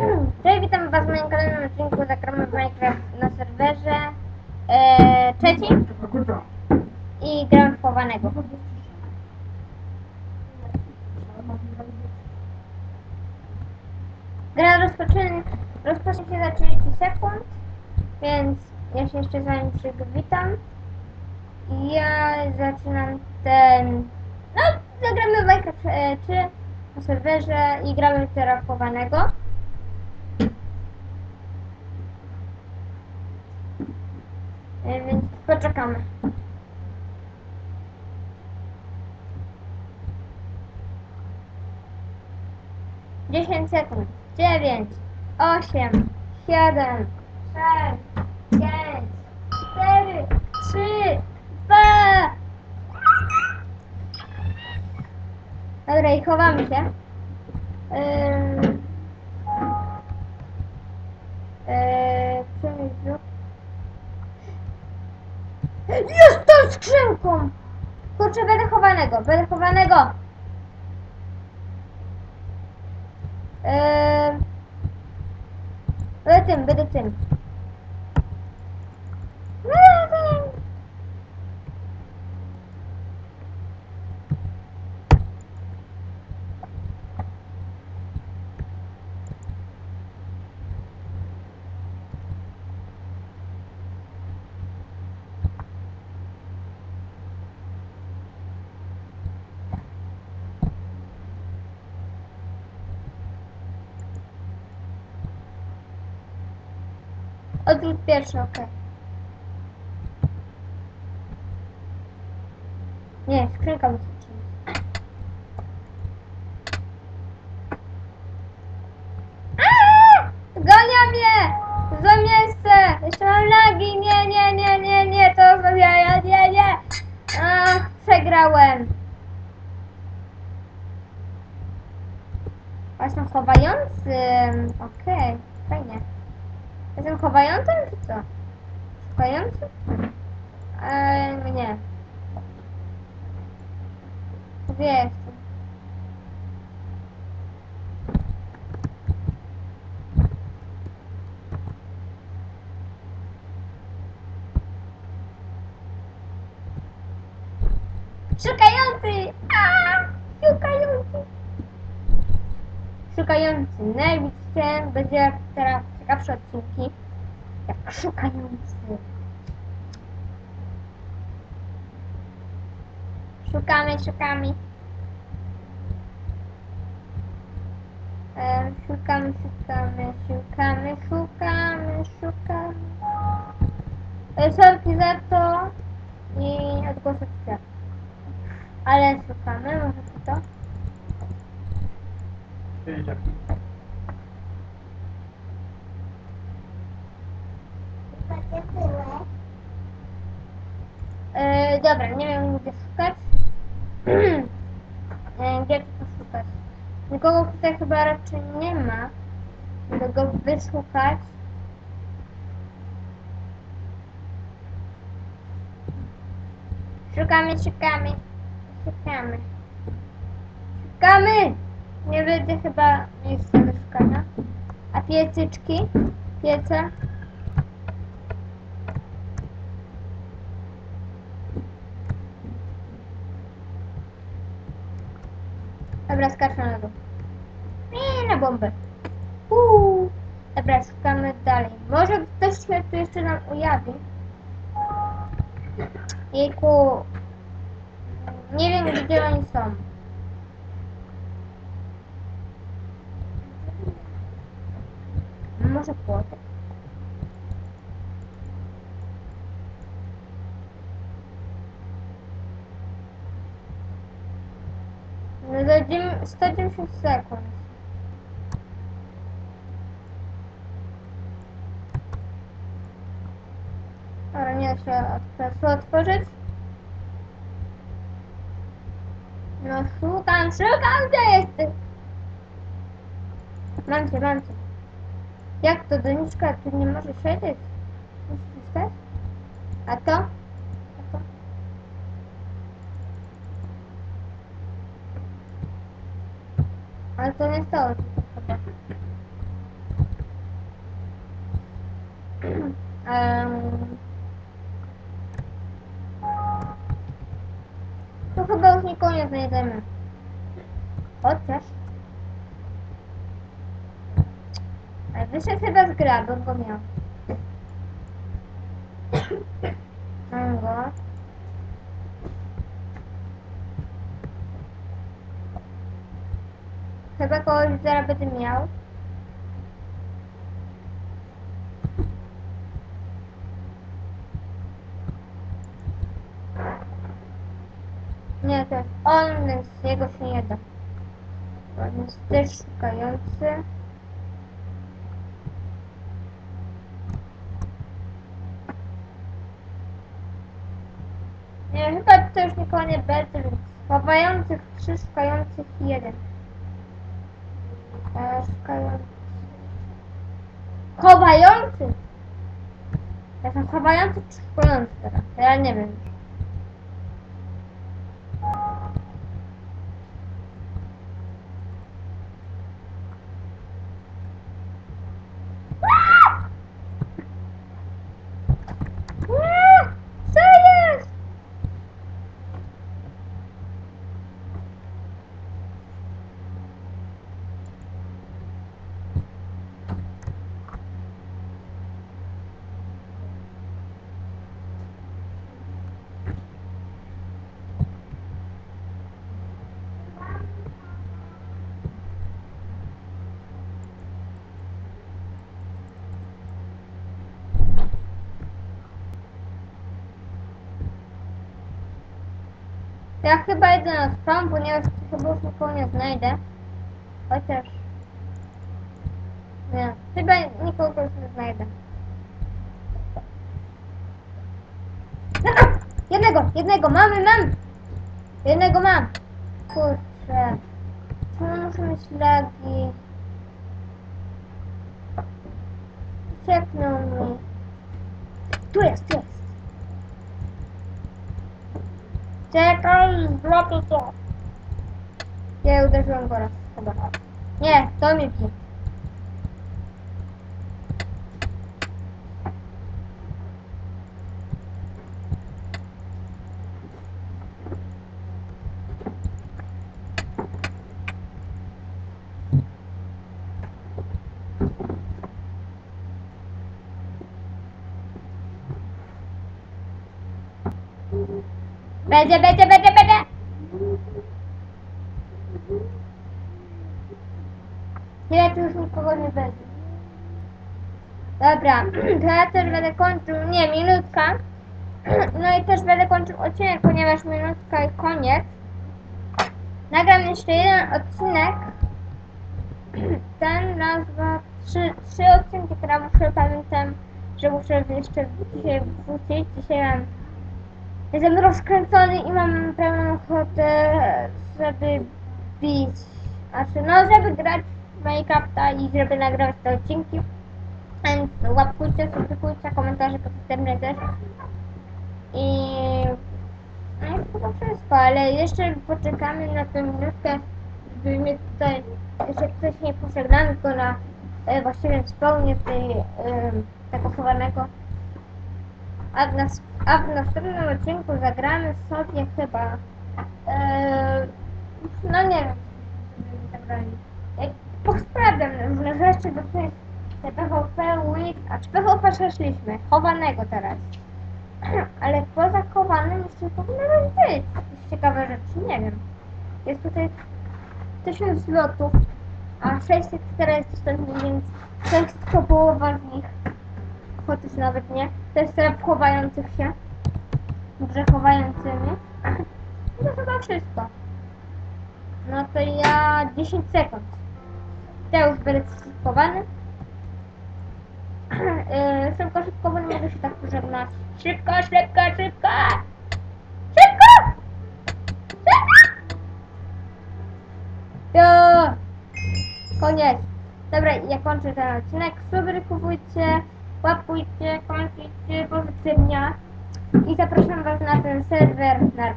Cześć, witam was w moim kolejnym odcinku Zagramy w Minecraft na serwerze e, trzecim i gram w chowanego. Gra rozpocznie, rozpocznie się za 30 sekund, więc ja się jeszcze z wami przywitam. Ja zaczynam ten... No, zagramy w Minecraft e, 3 na serwerze i gramy w chowanego. E, Więc poczekamy. Dziesięć sekund. Dziewięć, osiem, siedem, sześć, pięć, cztery, trzy, dwa. Dobra, i chowamy się. Skrzynką! Kurczę, będę chowanego, będę chowanego! Eee, będę tym, będę tym. Odwrót pierwszy, okej. Nie, skrzynka musi. Aaa! Gania mnie! Za miejsce! Jeszcze mam lagi! Nie, nie, nie, nie, nie, to ja, nie, nie! Ach, przegrałem! Właśnie chowającym. Okej, fajnie. Jestem chowającym czy co? Szukającym? Eee, nie. Gdzie jestem? Szukający! Szukający! Szukający. Najbliższe będzie teraz ciekawsze odcinki. Jak szukający. Szukamy, szukamy. Szukamy, szukamy, szukamy, szukamy, szukamy. E, sorki za to i odgłosy. Ale szukamy, może to? E, dobra, nie wiem gdzie szukać. e, gdzie tu szukać? Nikogo tutaj chyba raczej nie ma. Będę go wyszukać. Szukamy, szukamy, szukamy. Szukamy! Nie będzie chyba miejsca do szukania. A piecyczki? Piece? Dobra, skaczę na dół. Nie, na bombę. Uuu. Dobra, szukamy dalej. Może ktoś się tu jeszcze nam ujawi. Jejku. Nie wiem, gdzie oni są. Może płotek. No dadzimy 110 sekund. Dobra, nie da się otworzyć. otworzyć. No szukam, szukam, gdzie jesteś? Mam cię, mam cię. Jak to doniczka, tu nie Ale to nie stało się chyba. um. To chyba już nikogo nie znajdziemy. Chociaż. Ale wyszedł chyba z gra, bo go miał. Mam go. Chyba kogoś zaraz będę miał. Nie, to jest on, więc jego się nie da. On jest też szukający. Nie, chyba to już nikogo nie będzie, więc chowających trzy, szukających jeden. Chowający! Ja są chowający czy szukający teraz? Ja nie wiem. Ja chyba idę na stron, ponieważ chyba już nikogo nie znajdę. Chociaż... Nie, chyba nikogo już nie znajdę. Dobra, jednego, jednego, mamy, mam! Jednego mam! Kurczę. Czemu muszę mieć lagi? Cieknął mi. Tu jest, tu jest. Czekaj, zrobię to. Nie, uderzyłem go raz, chyba. Nie, to mi pije. Będzie, będzie, będzie, będzie! Nie, tu już nikogo nie będzie. Dobra, to ja też będę kończył, nie, minutka. No i też będę kończył odcinek, ponieważ minutka i koniec. Nagram jeszcze jeden odcinek. Ten raz, dwa, trzy, trzy odcinki, które muszę, pamiętam, że muszę jeszcze dzisiaj wrzucić. Dzisiaj mam Jestem rozkręcony i mam pełną ochotę, żeby bić. Znaczy, no, żeby grać w Minecrafta i żeby nagrywać te odcinki. Więc łapkujcie, subskrybujcie, komentarze pozytywne też. I... No i chyba wszystko, ale jeszcze poczekamy na tę minutkę, żeby mnie tutaj jeszcze ktoś nie pożegnamy, tylko na e, właściwym spełnie tej, e, tego chowanego. A w następnym odcinku zagramy sobie chyba. E, no nie wiem, zagrali. Jak Posprawdzam to jest te PvP Week, a czy PvP przeszliśmy? Chowanego teraz. Ale poza chowanym jeszcze powinno być ciekawe rzeczy, nie wiem. Jest tutaj 1000 zlotów, a 604 jest dostępny, więc to jest tylko połowa z nich chociaż nawet nie. To jest chowających się. Dobrze chowającymi. No to chyba wszystko. No to ja 10 sekund. Już będę schowany. Yy, szybko, szybko, bo nie mogę się tak pożegnać. Szybko, szybko, szybko! Szybko! Szybko! Jo! Koniec. Dobra, ja kończę ten odcinek. Subskrybujcie, łapkujcie, komentujcie pozytywnie i zapraszam Was na ten serwer. Na